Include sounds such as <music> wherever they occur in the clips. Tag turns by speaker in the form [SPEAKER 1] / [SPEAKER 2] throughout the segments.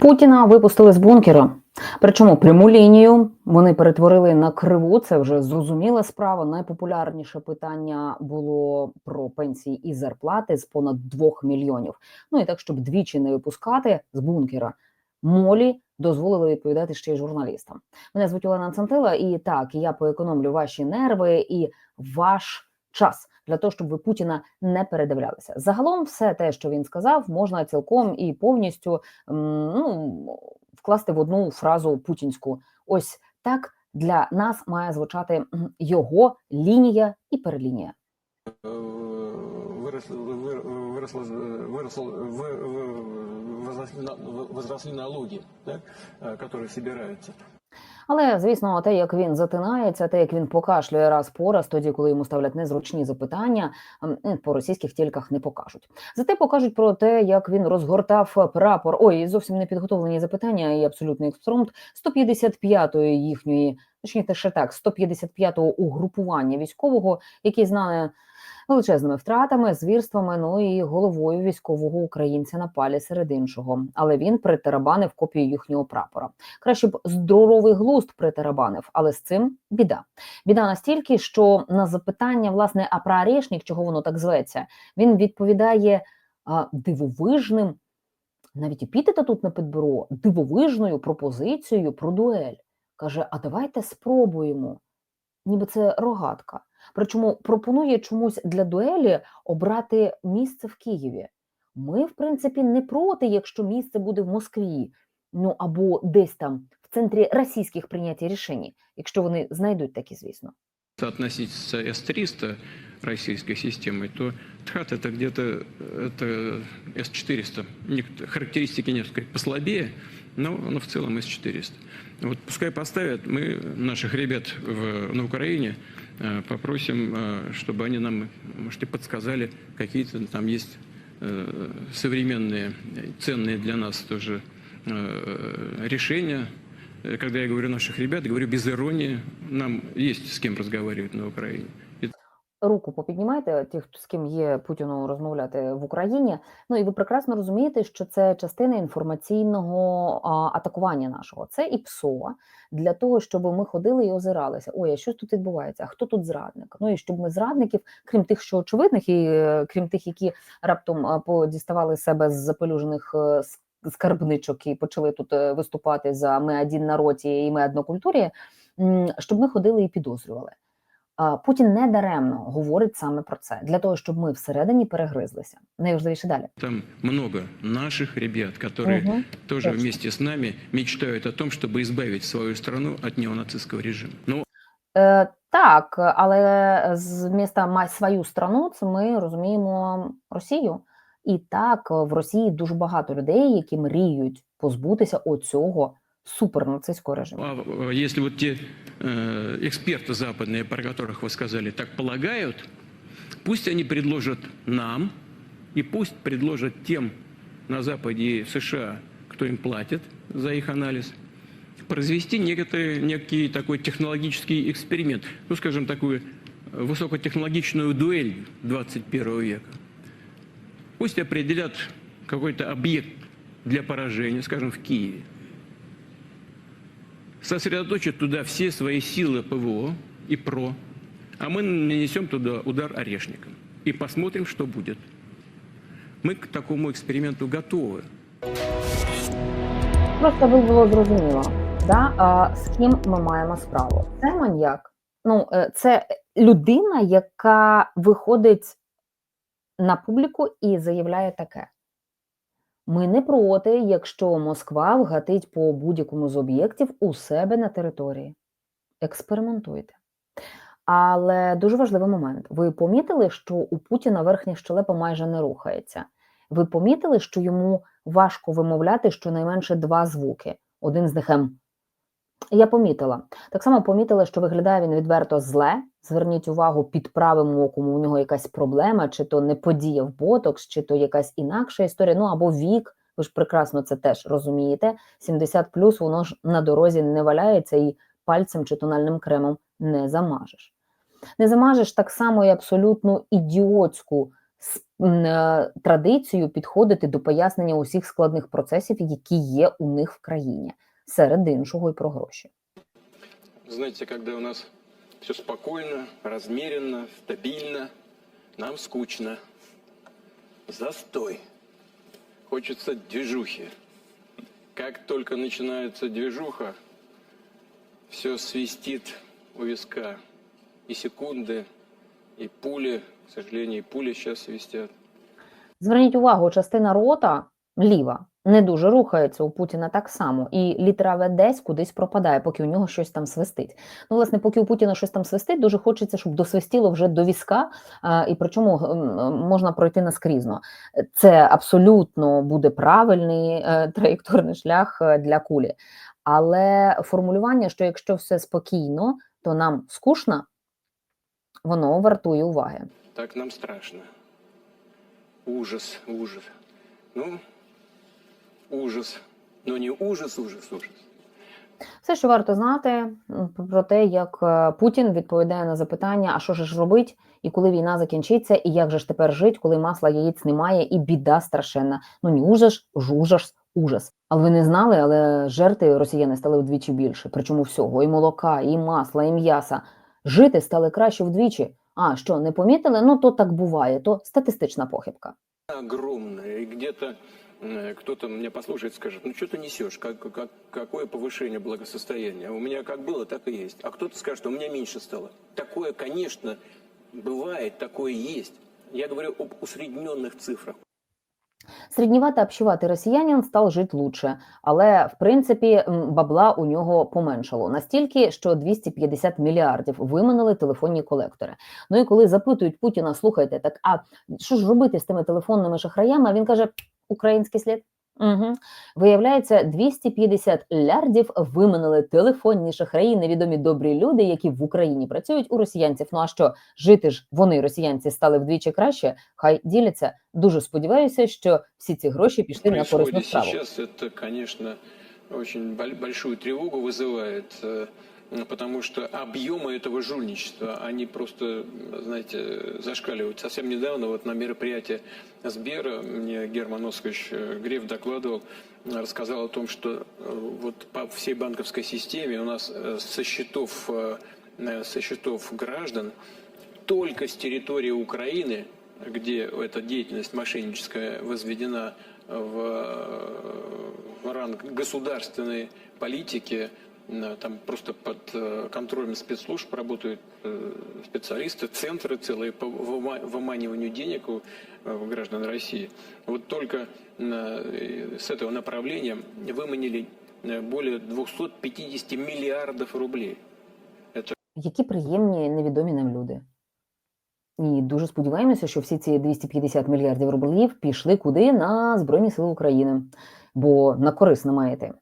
[SPEAKER 1] Путіна випустили з бункера. Причому пряму лінію вони перетворили на криву. Це вже зрозуміла справа. Найпопулярніше питання було про пенсії і зарплати з понад 2 мільйонів. Ну і так, щоб двічі не випускати з бункера. Молі дозволили відповідати ще й журналістам. Мене звуть Олена Цантила, і так я поекономлю ваші нерви і ваш час для того, щоб ви Путіна не передивлялися. Загалом, все те, що він сказав, можна цілком і повністю м, ну, вкласти в одну фразу путінську. Ось так для нас має звучати м, його лінія і перелінія.
[SPEAKER 2] выросли, выросло, выросло, вы- вы- возросли, на- возросли налоги, да, э, которые собираются.
[SPEAKER 1] Але звісно, те, як він затинається, те, як він покашлює раз по раз, тоді, коли йому ставлять незручні запитання, по російських тільках не покажуть. Зате покажуть про те, як він розгортав прапор. Ой, зовсім не підготовлені запитання і абсолютний експромт 155-ї їхньої, точніше ще так, 155-го угрупування військового, який знане величезними втратами, звірствами, ну і головою військового українця на палі серед іншого. Але він притарабанив копію їхнього прапора. Краще б здоровий глузд притарабанив, але з цим біда. Біда настільки, що на запитання, власне, а про чого воно так зветься, він відповідає а, дивовижним, навіть епітета тут не підберу, дивовижною пропозицією про дуель. Каже: а давайте спробуємо. Ніби це рогатка. Причому пропонує чомусь для дуелі обрати місце в Києві. Ми, в принципі, не проти, якщо місце буде в Москві, ну або десь там в центрі російських прийняття рішень, якщо вони знайдуть такі, звісно.
[SPEAKER 3] соотносить с С-300 российской системой, то ТХАТ это где-то это С-400. Нек- Характеристики несколько послабее, но, но в целом С-400. Вот пускай поставят, мы наших ребят в, на Украине э, попросим, э, чтобы они нам, может, и подсказали, какие-то там есть э, современные, э, ценные для нас тоже э, решения. Э, Когда я говорю наших ребят, говорю без иронии, нам есть с кем разговаривать на Украине.
[SPEAKER 1] Руку попіднімайте, хто з ким є Путіну розмовляти в Україні. Ну і ви прекрасно розумієте, що це частина інформаційного а, атакування нашого. Це і ПСО для того, щоб ми ходили і озиралися. Ой, а що тут відбувається? А хто тут зрадник? Ну і щоб ми зрадників, крім тих, що очевидних, і е, крім тих, які раптом подіставали себе з запелюжених е, скарбничок і почали тут е, виступати за ми один народі і ми однокультурі, щоб ми ходили і підозрювали. Путін не даремно говорить саме про це для того, щоб ми всередині перегризлися. Найважливіше далі.
[SPEAKER 3] там много наших ребят,
[SPEAKER 1] Мгм.
[SPEAKER 3] тоже
[SPEAKER 1] точно.
[SPEAKER 3] вместе с нами мечтают о том, чтобы избавить свою страну от неонацистского режима. Ну,
[SPEAKER 1] Е, так, але з міста май свою страну, це ми розуміємо Росію. І так, в Росії дуже багато людей, які мріють позбутися оцього супернацистського режиму.
[SPEAKER 3] а э, если вот те э, эксперты западные, про которых вы сказали, так полагают, пусть они предложат нам и пусть предложат тем на Западе и в США, кто им платит за их анализ, произвести некоторый, некий такой технологический эксперимент, ну, скажем, такую э, высокотехнологичную дуэль 21 века. Пусть определят какой-то объект для поражения, скажем, в Киеве. Сосредоточат туда все свои силы ПВО и ПРО, а мы нанесем туда удар орешником и посмотрим, что будет. Мы к такому эксперименту готовы.
[SPEAKER 1] Просто аби було зрозуміло, да? а, з ким ми маємо справу. Це маньяк. Ну, е, це людина, яка виходить на публіку і заявляє таке. Ми не проти, якщо Москва вгатить по будь-якому з об'єктів у себе на території. Експериментуйте. Але дуже важливий момент. Ви помітили, що у Путіна верхня щелепа майже не рухається. Ви помітили, що йому важко вимовляти щонайменше два звуки. Один з них М. Я помітила. Так само помітила, що виглядає він відверто зле. Зверніть увагу, під правим оком у нього якась проблема, чи то не подіяв ботокс, чи то якась інакша історія, ну або вік. Ви ж прекрасно це теж розумієте. 70 плюс воно ж на дорозі не валяється і пальцем чи тональним кремом не замажеш. Не замажеш так само і абсолютно ідіотську е, традицію підходити до пояснення усіх складних процесів, які є у них в країні, серед іншого і про гроші.
[SPEAKER 3] Знаете, когда у нас все спокойно, размеренно, стабильно, нам скучно. Застой. Хочется движухи. Как только начинается движуха, все свистит у виска. И секунды, и пули, к сожалению, и пули сейчас свистят.
[SPEAKER 1] Зверніть увагу, частина рота ліва не дуже рухається у Путіна так само, і літера десь кудись пропадає, поки у нього щось там свистить. Ну, власне, поки у Путіна щось там свистить, дуже хочеться, щоб досвистіло вже до візка, і причому м, можна пройти наскрізно. Це абсолютно буде правильний е, траєкторний шлях е, для кулі. Але формулювання, що якщо все спокійно, то нам скучно, воно вартує уваги.
[SPEAKER 3] Так нам страшно. Ужас, ужас. Ну, ужас. Но не ужас, ужас, ужас.
[SPEAKER 1] Все, що варто знати про те, як е, Путін відповідає на запитання, а що ж робить, і коли війна закінчиться, і як же ж тепер жить, коли масла яєць немає, і біда страшенна. Ну ні ужас, ж ужас. Але ви не знали, але жертви росіяни стали вдвічі більше. Причому всього і молока, і масла, і м'яса. Жити стали краще вдвічі. А що не помітили? Ну то так буває, то статистична похибка.
[SPEAKER 3] огромная, и где-то кто-то меня послушает, скажет, ну что ты несешь, как, как, какое повышение благосостояния? У меня как было, так и есть. А кто-то скажет, у меня меньше стало. Такое, конечно, бывает, такое есть. Я говорю об усредненных цифрах.
[SPEAKER 1] Средневато общеватий росіянин став жити лучше, але в принципі м, бабла у нього поменшало настільки, що 250 мільярдів виманили телефонні колектори. Ну і коли запитують Путіна, слухайте, так а що ж робити з тими телефонними шахраями? А він каже: український слід. Угу. Виявляється, 250 лярдів виманили телефонні шахраї, невідомі добрі люди, які в Україні працюють у росіянців. Ну а що жити ж вони, росіянці, стали вдвічі краще? Хай діляться. Дуже сподіваюся, що всі ці гроші пішли на корисну
[SPEAKER 3] Происходит
[SPEAKER 1] справу.
[SPEAKER 3] сейчас, это, конечно, очень боль- большую тревогу вызывает, э, Потому что объемы этого жульничества, они просто, знаете, зашкаливают. Совсем недавно вот на мероприятии Сбера мне Герман Оскарович э, Греф докладывал, рассказал о том, что э, вот по всей банковской системе у нас э, со счетов, со счетов граждан только с территории Украины, где эта деятельность мошенническая возведена в, ранг государственной политики, там просто под э, контролем спецслужб работают э, специалисты, центры целые по выма- выманиванию денег у э, у граждан России. Вот только э, с этого направления выманили э, более 250 миллиардов рублей.
[SPEAKER 1] Які приємні невідомі нам люди. І дуже сподіваємося, що всі ці 250 мільярдів рублів пішли куди на Збройні Сили України, бо на корисне має йти.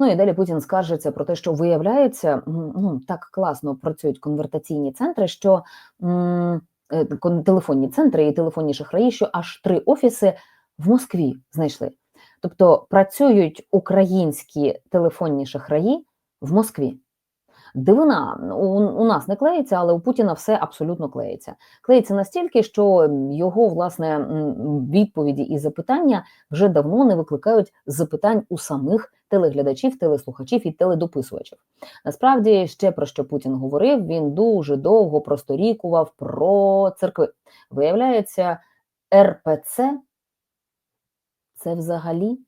[SPEAKER 1] Ну і далі Путін скаржиться про те, що виявляється, ну так класно працюють конвертаційні центри, що м, е, телефонні центри і телефонні шахраї, що аж три офіси в Москві знайшли. Тобто працюють українські телефонні шахраї в Москві. Дивина у, у нас не клеїться, але у Путіна все абсолютно клеїться. Клеїться настільки, що його власне відповіді і запитання вже давно не викликають запитань у самих телеглядачів, телеслухачів і теледописувачів. Насправді, ще про що Путін говорив, він дуже довго просторікував про церкви. Виявляється, РПЦ це взагалі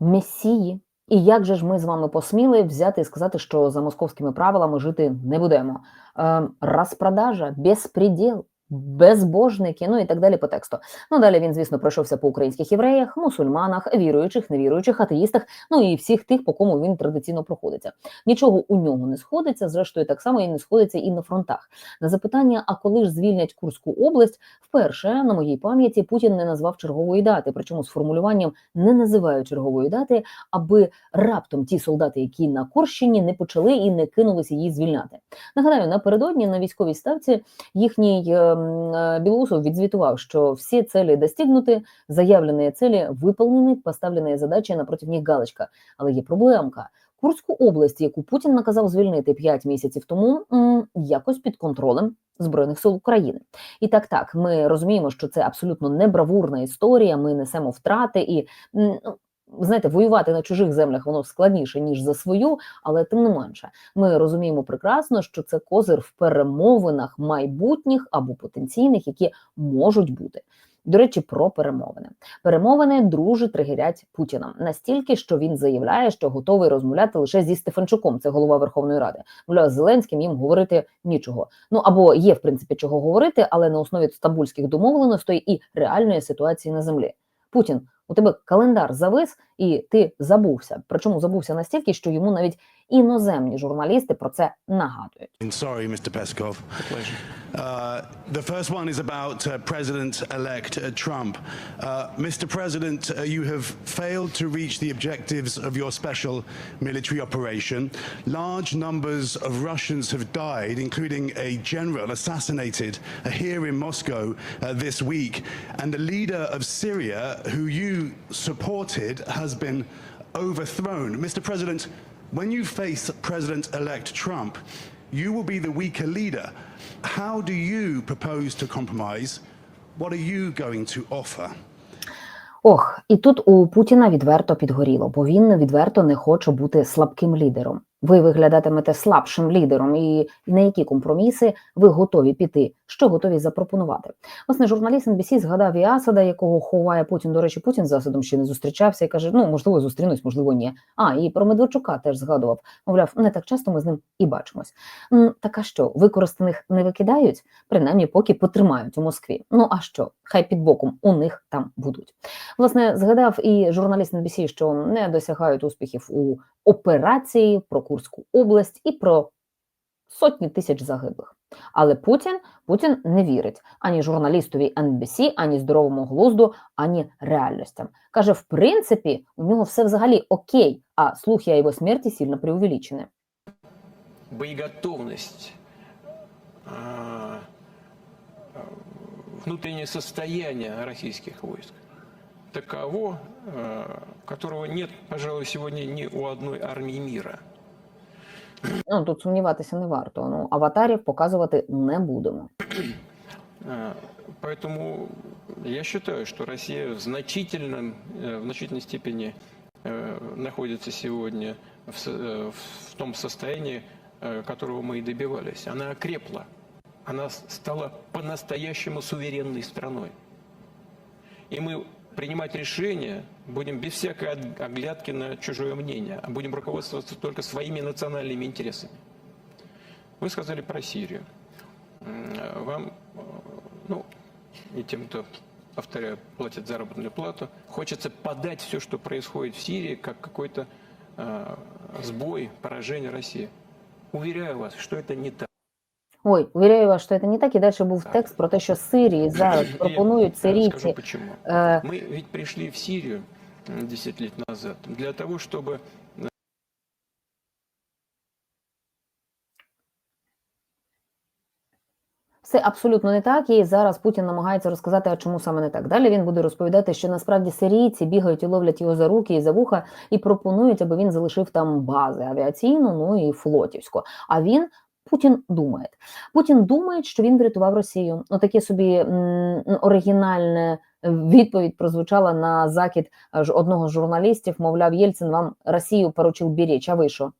[SPEAKER 1] месії. І як же ж ми з вами посміли взяти і сказати, що за московськими правилами жити не будемо? Е, розпродажа, безпреділ, безбожники, ну і так далі по тексту. Ну далі він, звісно, пройшовся по українських євреях, мусульманах, віруючих, невіруючих, атеїстах, ну і всіх тих, по кому він традиційно проходиться. Нічого у нього не сходиться, зрештою, так само і не сходиться і на фронтах. На запитання, а коли ж звільнять Курську область, вперше на моїй пам'яті Путін не назвав чергової дати, причому з формулюванням не називаю чергової дати, аби раптом ті солдати, які на Курщині, не почали і не кинулися її звільняти. Нагадаю, напередодні на військовій ставці їхній ем, е, Білоусов відзвітував, що всі цілі достигнуті, заявлені цілі выполнены, поставленные задачи напротив них галочка. Але є проблемка. Курську область, яку Путін наказав звільнити 5 місяців тому, м, якось під контролем збройних сил України. І так, так, ми розуміємо, що це абсолютно не бравурна історія. Ми несемо втрати і м, ну, знаєте, воювати на чужих землях воно складніше ніж за свою, але тим не менше, ми розуміємо прекрасно, що це козир в перемовинах майбутніх або потенційних, які можуть бути. До речі, про перемовини. Перемовини друже тригерять Путіна настільки, що він заявляє, що готовий розмовляти лише зі Стефанчуком, це голова Верховної Ради. Мовляв, з Зеленським їм говорити нічого. Ну або є в принципі чого говорити, але на основі стамбульських домовленостей і реальної ситуації на землі. Путін, у тебе календар завис, і ти забувся. Причому забувся настільки, що йому навіть іноземні журналісти про це нагадують.
[SPEAKER 4] Sorry, Mr. Peskov.
[SPEAKER 5] Pleasure.
[SPEAKER 4] Uh, the first one is about uh, President-elect uh, Trump. Uh, Mr. President, uh, you have failed to reach the objectives of your special military operation. Large numbers of Russians have died, including a general assassinated uh, here in Moscow uh, this week. And the leader of Syria, who you supported, has been overthrown. Mr. President, when you face President-elect Trump, you will be the weaker leader. How do you propose to compromise? What are you going to offer?
[SPEAKER 1] Ох, і тут у Путіна відверто підгоріло, бо він відверто не хоче бути слабким лідером. Ви виглядатимете слабшим лідером, і на які компроміси ви готові піти, що готові запропонувати. Власне, журналіст NBC згадав і Асада, якого ховає Путін. До речі, Путін з Асадом ще не зустрічався і каже: ну можливо, зустрінусь, можливо, ні. А і про Медведчука теж згадував. Мовляв, не так часто ми з ним і бачимось. Так а що, використаних не викидають, принаймні поки потримають у Москві. Ну а що? Хай під боком у них там будуть. Власне, згадав і журналіст NBC, що не досягають успіхів у операції про Курську область і про сотні тисяч загиблих. Але Путін Путін не вірить ані журналістові NBC, ані здоровому глузду, ані реальностям. Каже, в принципі, у нього все взагалі окей, а слухи о його смерті сильно преувеличені.
[SPEAKER 3] боеготовность, а, а, состояние российских войск таково, которого нет, пожалуй, сегодня ни у одной армии мира. <clears throat>
[SPEAKER 1] Ну тут сумніватися не варто. Ну аватарів показувати не будемо. <clears throat>
[SPEAKER 3] А, Поэтому я считаю, что Россия в, значительном, э, в значительной степени э, находится сегодня в, со- э, в том состоянии, э, которого мы и добивались. Она окрепла. Она с- стала по-настоящему суверенной страной. И мы принимать решения будем без всякой оглядки на чужое мнение, а будем руководствоваться только своими национальными интересами. Вы сказали про Сирию. Вам, э, ну, и тем, кто, повторяю, платит заработную плату, хочется подать все, что происходит в Сирии, как какой-то э, сбой, поражение России. Уверяю вас, что это не так.
[SPEAKER 1] Ой, увіряю вас, що це не так. І далі був
[SPEAKER 3] Так.
[SPEAKER 1] текст про те, що Сирії зараз пропонують
[SPEAKER 3] я скажу
[SPEAKER 1] сирійці.
[SPEAKER 3] почему.
[SPEAKER 1] Е,
[SPEAKER 3] Мы ведь пришли в Сирию м, 10 лет назад для того, чтобы
[SPEAKER 1] Все абсолютно не так, і зараз Путін намагається розказати, а чому саме не так. Далі він буде розповідати, що насправді сирійці бігають і ловлять його за руки і за вуха і пропонують, аби він залишив там бази авіаційну, ну і флотівську. А він. Путін думає. Путін думає, що він врятував Росію. Отаке собі м, оригінальне відповідь прозвучала на закид аж одного з журналістів. Мовляв, Єльцин вам Росію поручив беречь, а ви що?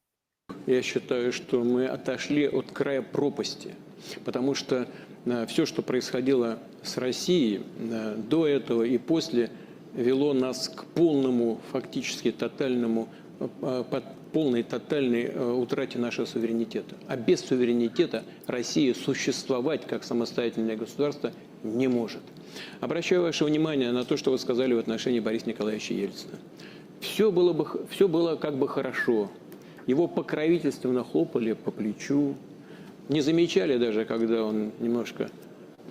[SPEAKER 3] Я считаю, что мы отошли от края пропасти, потому что все, что происходило с Россией э, до этого и после, вело нас к полному, фактически тотальному, э, под полной тотальной э, утрате нашего суверенитета. А без суверенитета Россия существовать как самостоятельное государство не может. Обращаю ваше внимание на то, что вы сказали в отношении Бориса Николаевича Ельцина. Все было, бы, все было как бы хорошо. Его покровительственно хлопали по плечу, не замечали даже, когда он немножко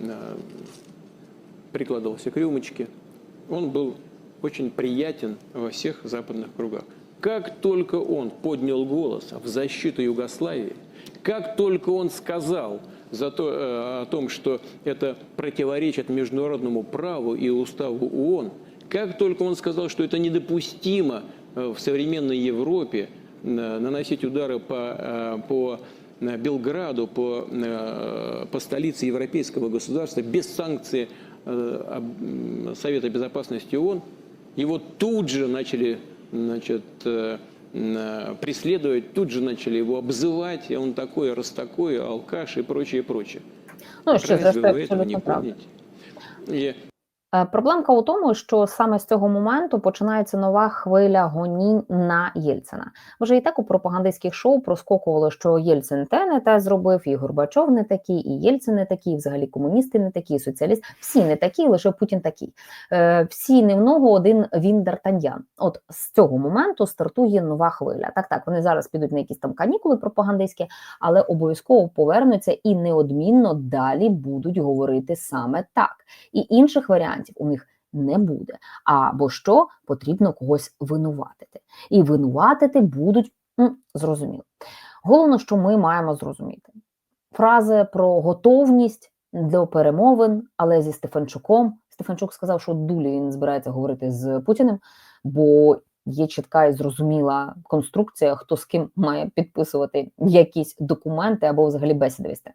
[SPEAKER 3] э, прикладывался к рюмочке. Он был очень приятен во всех западных кругах. Как только он поднял голос в защиту Югославии, как только он сказал за то, э, о том, что это противоречит международному праву и уставу ООН, как только он сказал, что это недопустимо э, в современной Европе, э, наносить удары по, э, по Белграду, по, по столице европейского государства без санкций Совета Безопасности ООН, его тут же начали значит, э, э, преследовать, тут же начали его обзывать, и он такой, раз такой, алкаш и прочее, прочее.
[SPEAKER 1] Ну, що
[SPEAKER 3] Разве
[SPEAKER 1] зрештою
[SPEAKER 3] вы этого не
[SPEAKER 1] абсолютно правда.
[SPEAKER 3] помните? И
[SPEAKER 1] Е, Проблемка у тому, що саме з цього моменту починається нова хвиля гонінь на Єльцина. Вже і так у пропагандистських шоу проскокувало, що Єльцин те не те зробив, і Горбачов не такий, і Єльцин не такий, і взагалі комуністи не такі, і соціалісти. Всі не такі, лише Путін такий. Е, всі не в ногу, один він Д'Артаньян. От з цього моменту стартує нова хвиля. Так, так, вони зараз підуть на якісь там канікули пропагандистські, але обов'язково повернуться і неодмінно далі будуть говорити саме так. І інших варіантів у них не буде. Або що потрібно когось винуватити. І винуватити будуть зрозуміло. Головне, що ми маємо зрозуміти. Фрази про готовність до перемовин, але зі Стефанчуком. Стефанчук сказав, що дулі він збирається говорити з Путіним, бо є чітка і зрозуміла конструкція, хто з ким має підписувати якісь документи або взагалі бесіди вести.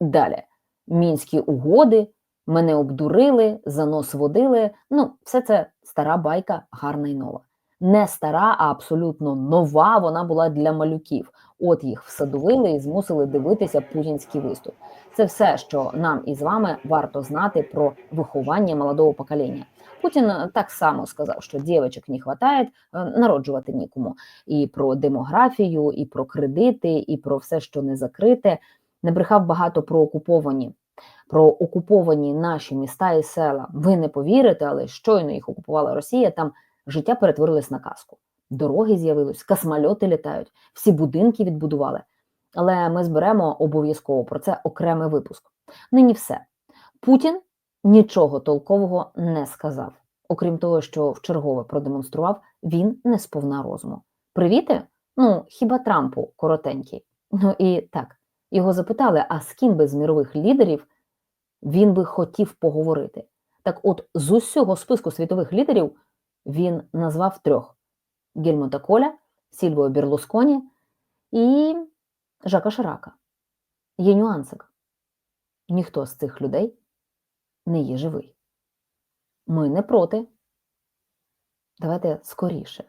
[SPEAKER 1] Далі мінські угоди, мене обдурили, занос водили. Ну, все це стара байка, гарна й нова. Не стара, а абсолютно нова. Вона була для малюків. От їх всадовили і змусили дивитися путінський виступ. Це все, що нам із вами варто знати про виховання молодого покоління. Путін е, так само сказав, що дівчаток не вистачає, народжувати нікому. І про демографію, і про кредити, і про все, що не закрите. Не брехав багато про окуповані про окуповані наші міста і села. Ви не повірите, але щойно їх окупувала Росія, там життя перетворилось на казку. Дороги з'явились, космольоти літають, всі будинки відбудували. Але ми зберемо обов'язково про це окремий випуск. Нині все. Путін нічого толкового не сказав, окрім того, що вчергове продемонстрував, він не сповна розуму. Привіти? Ну, хіба Трампу коротенький. Ну і так, його запитали, а з ким би з мірових лідерів він би хотів поговорити. Так от, з усього списку світових лідерів він назвав трьох: Гельмута Коля, Сільвіо Берлусконі і Жака Ширака. Є нюансик. Ніхто з цих людей не є живий. Ми не проти. Давайте скоріше.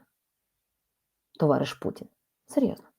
[SPEAKER 1] Товариш Путін. Серйозно.